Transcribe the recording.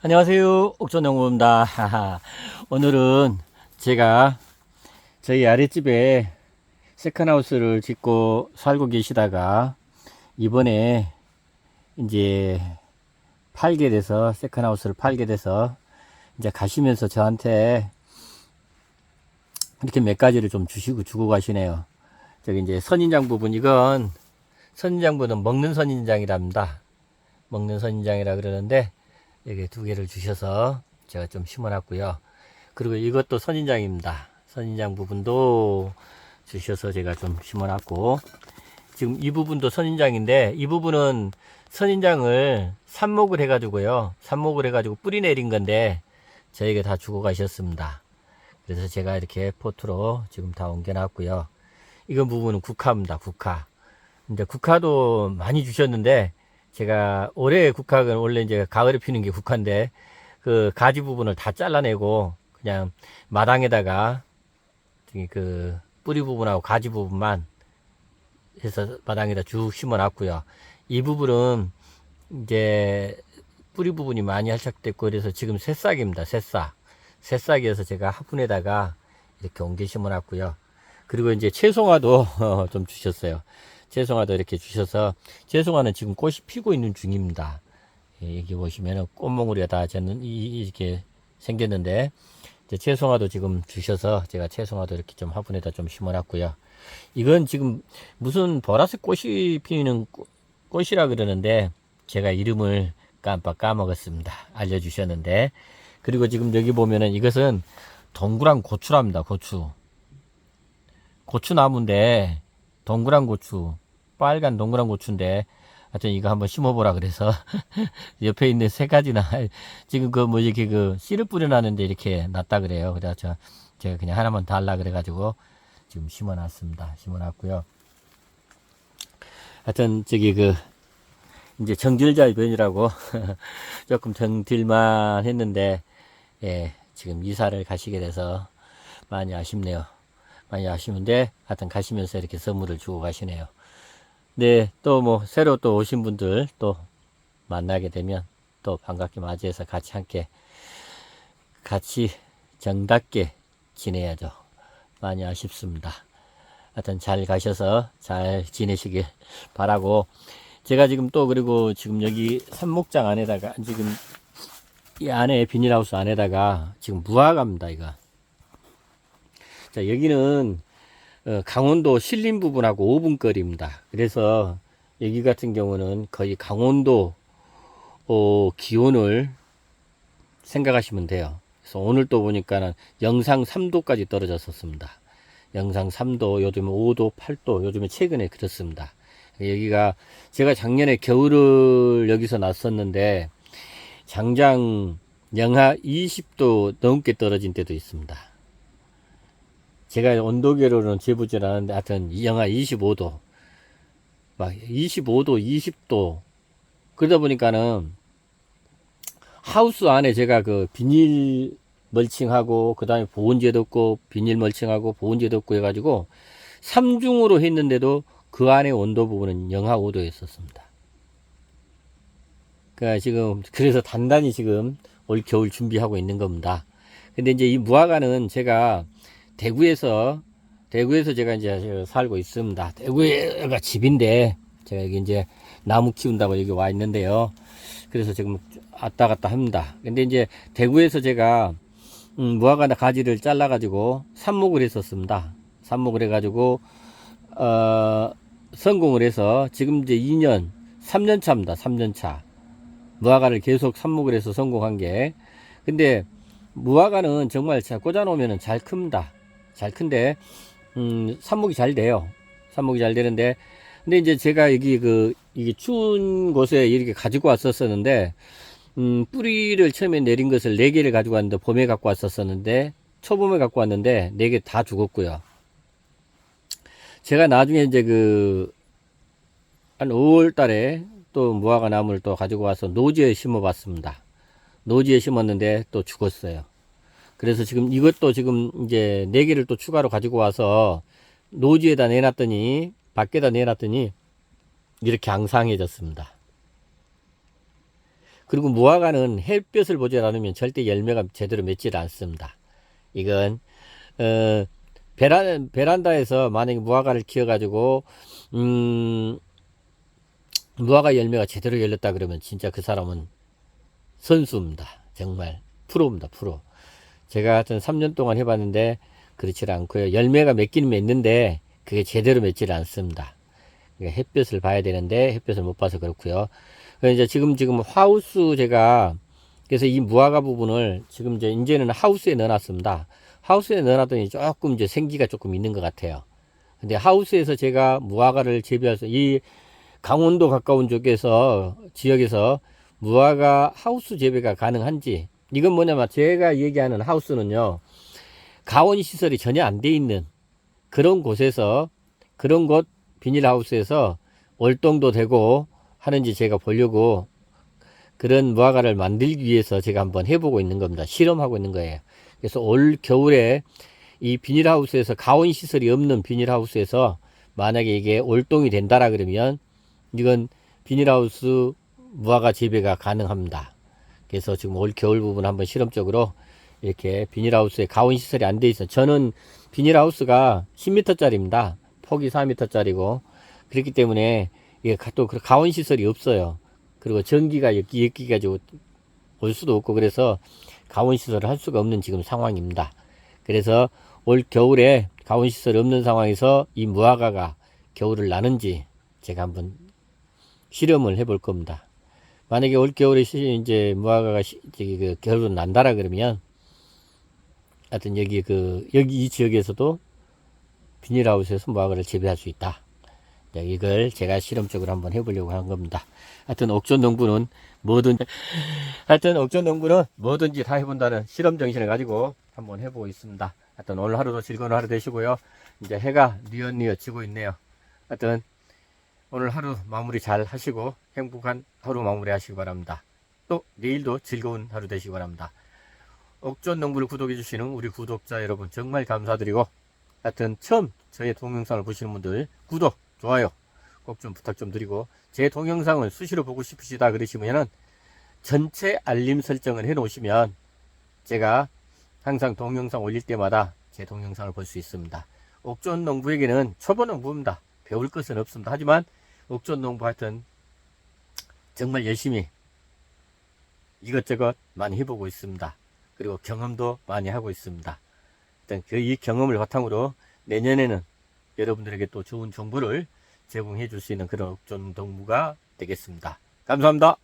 안녕하세요. 옥전영호입니다. 오늘은 제가 저희 아랫집에 세컨하우스를 짓고 살고 계시다가 이번에 이제 팔게 돼서 세컨하우스를 팔게 돼서 이제 가시면서 저한테 이렇게 몇 가지를 좀 주시고 주고 가시네요. 저기 이제 선인장 부분 이건 선인장 부분은 먹는 선인장이랍니다. 먹는 선인장이라 그러는데 여기 두 개를 주셔서 제가 좀 심어놨고요. 그리고 이것도 선인장입니다. 선인장 부분도 주셔서 제가 좀 심어놨고 지금 이 부분도 선인장인데 이 부분은 선인장을 삽목을 해가지고요. 삽목을 해가지고 뿌리 내린 건데 저에게 다 주고 가셨습니다. 그래서 제가 이렇게 포트로 지금 다 옮겨놨고요. 이건 부분은 국화입니다. 국화. 근데 국화도 많이 주셨는데 제가 올해 국화는 원래 이제 가을에 피는 게 국화인데 그 가지 부분을 다 잘라내고 그냥 마당에다가 그 뿌리 부분하고 가지 부분만 해서 마당에다 쭉 심어놨고요. 이 부분은 이제 뿌리 부분이 많이 활착됐고 그래서 지금 새싹입니다. 새싹. 새싹이어서 제가 화분에다가 이렇게 옮겨 심어놨고요. 그리고 이제 채송화도 좀 주셨어요. 채송화도 이렇게 주셔서 채송화는 지금 꽃이 피고 있는 중입니다. 예, 여기 보시면은 꽃몽우리가 다 저는 이- 이렇게 생겼는데 이제 채송화도 지금 주셔서 제가 채송화도 이렇게 좀 화분에다 좀 심어놨고요. 이건 지금 무슨 보라색 꽃이 피는 꽃- 꽃이라 그러는데 제가 이름을 깜빡 까먹었습니다. 알려주셨는데 그리고 지금 여기 보면은 이것은 동그란 고추랍니다. 고추. 고추나무인데 동그란 고추, 빨간 동그란 고추인데 하여튼 이거 한번 심어보라 그래서 옆에 있는 세 가지나 지금 그 뭐 이렇게 그 씨를 뿌려놨는데 이렇게 놨다 그래요. 그래서 저 제가 그냥 하나만 달라 그래가지고 지금 심어놨습니다. 심어놨고요. 하여튼 저기 그 이제 정질잘 변이라고 조금 정딜만 했는데 예 지금 이사를 가시게 돼서 많이 아쉽네요. 많이 아쉬운데 하여튼 가시면서 이렇게 선물을 주고 가시네요. 네, 또 뭐 새로 또 오신 분들 또 만나게 되면 또 반갑게 맞이해서 같이 함께 같이 정답게 지내야죠. 많이 아쉽습니다. 하여튼 잘 가셔서 잘 지내시길 바라고 제가 지금 또 그리고 지금 여기 산목장 안에다가 지금 이 안에 비닐하우스 안에다가 지금 무화과입니다 이거 자, 여기는 어, 강원도 신림 부분하고 5분 거리입니다. 그래서 여기 같은 경우는 거의 강원도 어, 기온을 생각하시면 돼요. 그래서 오늘 또 보니까는 영상 3도까지 떨어졌었습니다. 영상 3도, 요즘에 5도, 8도, 요즘에 최근에 그렇습니다. 여기가 제가 작년에 겨울을 여기서 났었는데 장장 영하 20도 넘게 떨어진 때도 있습니다. 제가 온도계로는 재보질 않았는데 하여튼 영하 25도 막 25도 20도 그러다 보니까는 하우스 안에 제가 그 비닐 멀칭하고 그 다음에 보온재도 없고 비닐 멀칭하고 보온재도 없고 해가지고 삼중으로 했는데도 그 안에 온도 부분은 영하 5도였었습니다. 그러니까 지금 그래서 단단히 지금 올 겨울 준비하고 있는 겁니다. 근데 이제 이 무화과는 제가 대구에서 대구에서 제가 이제 살고 있습니다. 대구가 집인데 제가 여기 이제 나무 키운다고 여기 와 있는데요. 그래서 지금 왔다 갔다 합니다. 근데 이제 대구에서 제가 음, 무화과 가지를 잘라 가지고 삽목을 했었습니다. 삽목을 해 가지고 어, 성공을 해서 지금 이제 2년 3년 차입니다. 3년 차. 무화과를 계속 삽목을 해서 성공한 게 근데 무화과는 정말 잘 꽂아 놓으면 잘 큽니다. 잘 큰데 음, 삽목이 잘 돼요. 삽목이 잘 되는데 근데 이제 제가 여기 그 이게 추운 곳에 이렇게 가지고 왔었었는데 음, 뿌리를 처음에 내린 것을 네 개를 가지고 왔는데 봄에 갖고 왔었었는데 초봄에 갖고 왔는데 네 개 다 죽었고요. 제가 나중에 이제 그 한 5월 달에 또 무화과 나무를 또 가지고 와서 노지에 심어 봤습니다. 노지에 심었는데 또 죽었어요. 그래서 지금 이것도 지금 이제 네 개를 또 추가로 가지고 와서 노지에다 내놨더니 밖에다 내놨더니 이렇게 앙상해졌습니다. 그리고 무화과는 햇볕을 보지 않으면 절대 열매가 제대로 맺질 않습니다. 이건 어, 베란, 베란다에서 만약에 무화과를 키워가지고 음, 무화과 열매가 제대로 열렸다 그러면 진짜 그 사람은 선수입니다. 정말 프로입니다. 프로. 제가 하여튼 3년 동안 해봤는데 그렇지 않고요. 열매가 맺기는 맺는데 그게 제대로 맺질 않습니다. 그러니까 햇볕을 봐야 되는데 햇볕을 못 봐서 그렇고요. 그래서 이제 지금 지금 하우스 제가 그래서 이 무화과 부분을 지금 이제 이제는 하우스에 넣어놨습니다. 하우스에 넣어놨더니 조금 이제 생기가 조금 있는 것 같아요. 근데 하우스에서 제가 무화과를 재배할 수, 이 강원도 가까운 쪽에서 지역에서 무화과 하우스 재배가 가능한지 이건 뭐냐면 제가 얘기하는 하우스는요 가온 시설이 전혀 안 돼 있는 그런 곳에서 그런 곳 비닐하우스에서 월동도 되고 하는지 제가 보려고 그런 무화과를 만들기 위해서 제가 한번 해보고 있는 겁니다. 실험하고 있는 거예요. 그래서 올 겨울에 이 비닐하우스에서 가온 시설이 없는 비닐하우스에서 만약에 이게 올동이 된다라 그러면 이건 비닐하우스 무화과 재배가 가능합니다. 그래서 지금 올 겨울 부분 한번 실험적으로 이렇게 비닐하우스에 가온 시설이 안 돼 있어요. 저는 비닐하우스가 10m짜리입니다. 폭이 4m짜리고 그렇기 때문에 가- 또그 가온 시설이 없어요. 그리고 전기가 여기 여기 가지고 올 수도 없고 그래서 가온 시설을 할 수가 없는 지금 상황입니다. 그래서 올 겨울에 가온 시설이 없는 상황에서 이 무화과가 겨울을 나는지 제가 한번 실험을 해볼 겁니다. 만약에 올 겨울에 시- 이제 무화과가 시- 저기 그 겨울은 난다라 그러면 하여튼 여기 그 여기 이 지역에서도 비닐하우스에서 무화과를 재배할 수 있다. 자, 이걸 제가 실험적으로 한번 해보려고 한 겁니다. 하여튼 옥존 농부는 뭐든 하여튼 옥존 농부는 뭐든지 다 해본다는 실험 정신을 가지고 한번 해보고 있습니다. 하여튼 오늘 하루도 즐거운 하루 되시고요. 이제 해가 뉘엿뉘엿 지고 있네요. 하여튼 오늘 하루 마무리 잘 하시고 행복한 하루 마무리 하시기 바랍니다. 또 내일도 즐거운 하루 되시기 바랍니다. 옥존 농부를 구독해 주시는 우리 구독자 여러분 정말 감사드리고 하여튼 처음 저의 동영상을 보시는 분들 구독, 좋아요 꼭 좀 부탁 좀 드리고 제 동영상을 수시로 보고 싶으시다 그러시면은 전체 알림 설정을 해 놓으시면 제가 항상 동영상 올릴 때마다 제 동영상을 볼 수 있습니다. 옥존 농부에게는 초보 농부입니다. 배울 것은 없습니다. 하지만 옥존 농부 하여튼 정말 열심히 이것저것 많이 해보고 있습니다. 그리고 경험도 많이 하고 있습니다. 일단 그 이 경험을 바탕으로 내년에는 여러분들에게 또 좋은 정보를 제공해 줄 수 있는 그런 옥존 농부가 되겠습니다. 감사합니다.